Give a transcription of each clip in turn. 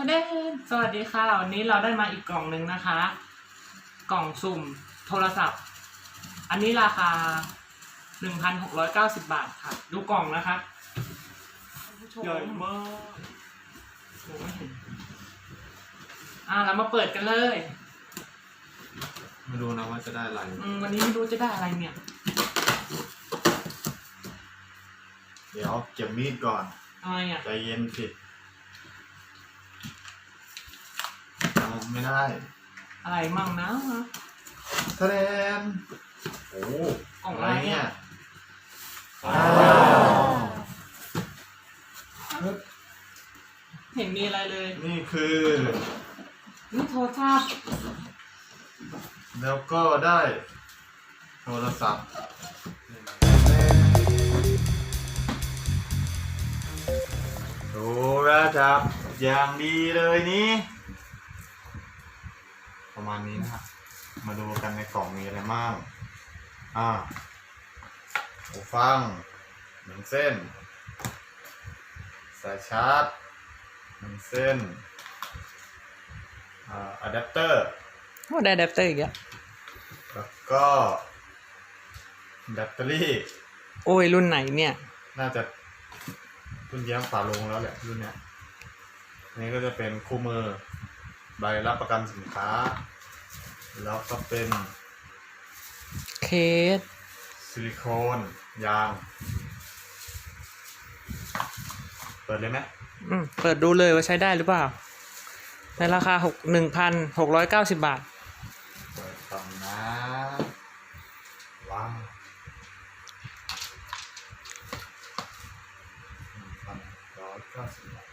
ทะเดนสวัสดีค่ะ วันนี้เราได้มาอีกกล่องหนึ่งนะคะ กล่องสุ่มโทรศัพท์ อันนี้ราคา 1,690 บาทค่ะ ดูกล่องนะคะใหญ่มากมองไม่เห็นอ่าเรามาเปิดกันเลย ไม่รู้นะว่าจะได้อะไร อืมวันนี้ไม่รู้จะได้อะไรเนี่ย เดี๋ยวเก็บมีดก่อน อะไรอะ ใจเย็นสิ ไม่ได้อะไรมั่งนะทะเลนโอ้กล่องอะไรเนี่ยว้าวเห็นมีอะไรเลย นี่คือนี่โทรศัพท์แล้วก็ได้โทรศัพท์โทรศัพท์อย่างดีเลยนี่ ประมาณนี้นะครับ มาดูกันในกล่องมีอะไรบ้าง อ่าหูฟังหนึ่งเส้น สายชาร์จหนึ่งเส้น อ่าอะแดปเตอร์โอ้ได้อะแดปเตอร์อีกแล้วแล้วก็แบตเตอรี่ โอ้ยรุ่นไหนเนี่ย น่าจะรุ่นแย้มฝาลงแล้วแหละรุ่นเนี้ยอันนี้ก็จะเป็นคู่มือ ใบรับประกันสินค้า แล้วก็เป็นเคสซิลิโคนยาง เปิดเลยไหมอืมเปิดดูเลยว่าใช้ได้หรือเปล่า ในราคาหกหนึ่งพันหกร้อยเก้าสิบบาท เปิดก่อนนะว้าวหนึ่งพันร้อยเก้าสิบบาท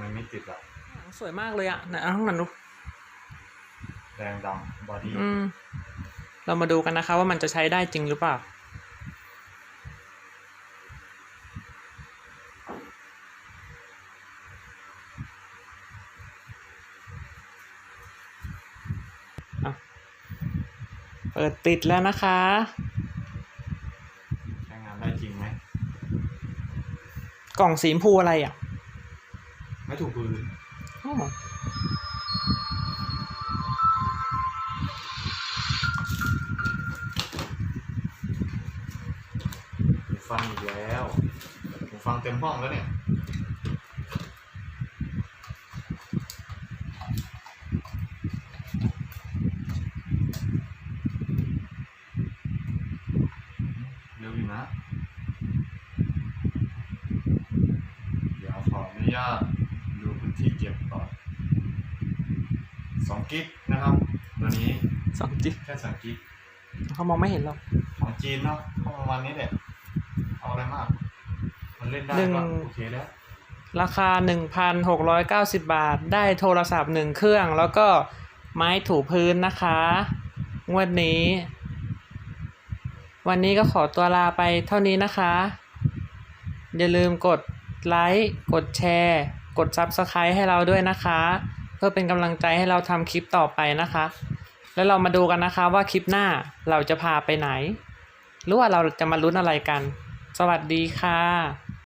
ทำไมไม่ติดอะสวยมากเลยอะไหนเอาข้างหลังดูแดงดำบอดี้อืม เรามาดูกันนะคะว่ามันจะใช้ได้จริงหรือเปล่าอะเปิดติดแล้วนะคะ ใช้งานได้จริงไหม กล่องสีชมพูอะไรอะ ฟังอีกแล้วหูฟังเต็มห้องแล้วเนี่ยเร็วอยู่นะ เดี๋ยวขออนุญาตดูพื้นที่เก็บก่อนสองกิกนะครับ ตัวนี้สองจิกแค่สองกิกเขามองไม่เห็นหรอก ของจีนเนาะเข้าประมาณนี้แหละ เอาอะไรมาก มันเล่นได้หนึ่งก็โอเคแล้ว ราคา 1,690 บาท ได้โทรศัพท์หนึ่งเครื่อง แล้วก็ไม้ถูพื้นนะคะ งวดนี้ วันนี้ก็ขอตัวลาไปเท่านี้นะคะ อย่าลืมกดไลค์ กดแชร์ กด Subscribe ให้เราด้วยนะคะ เพื่อเป็นกำลังใจให้เราทำคลิปต่อไปนะคะ แล้วเรามาดูกันนะคะว่าคลิปหน้าเราจะพาไปไหน หรือว่าเราจะมาลุ้นอะไรกัน สวัสดีค่ะ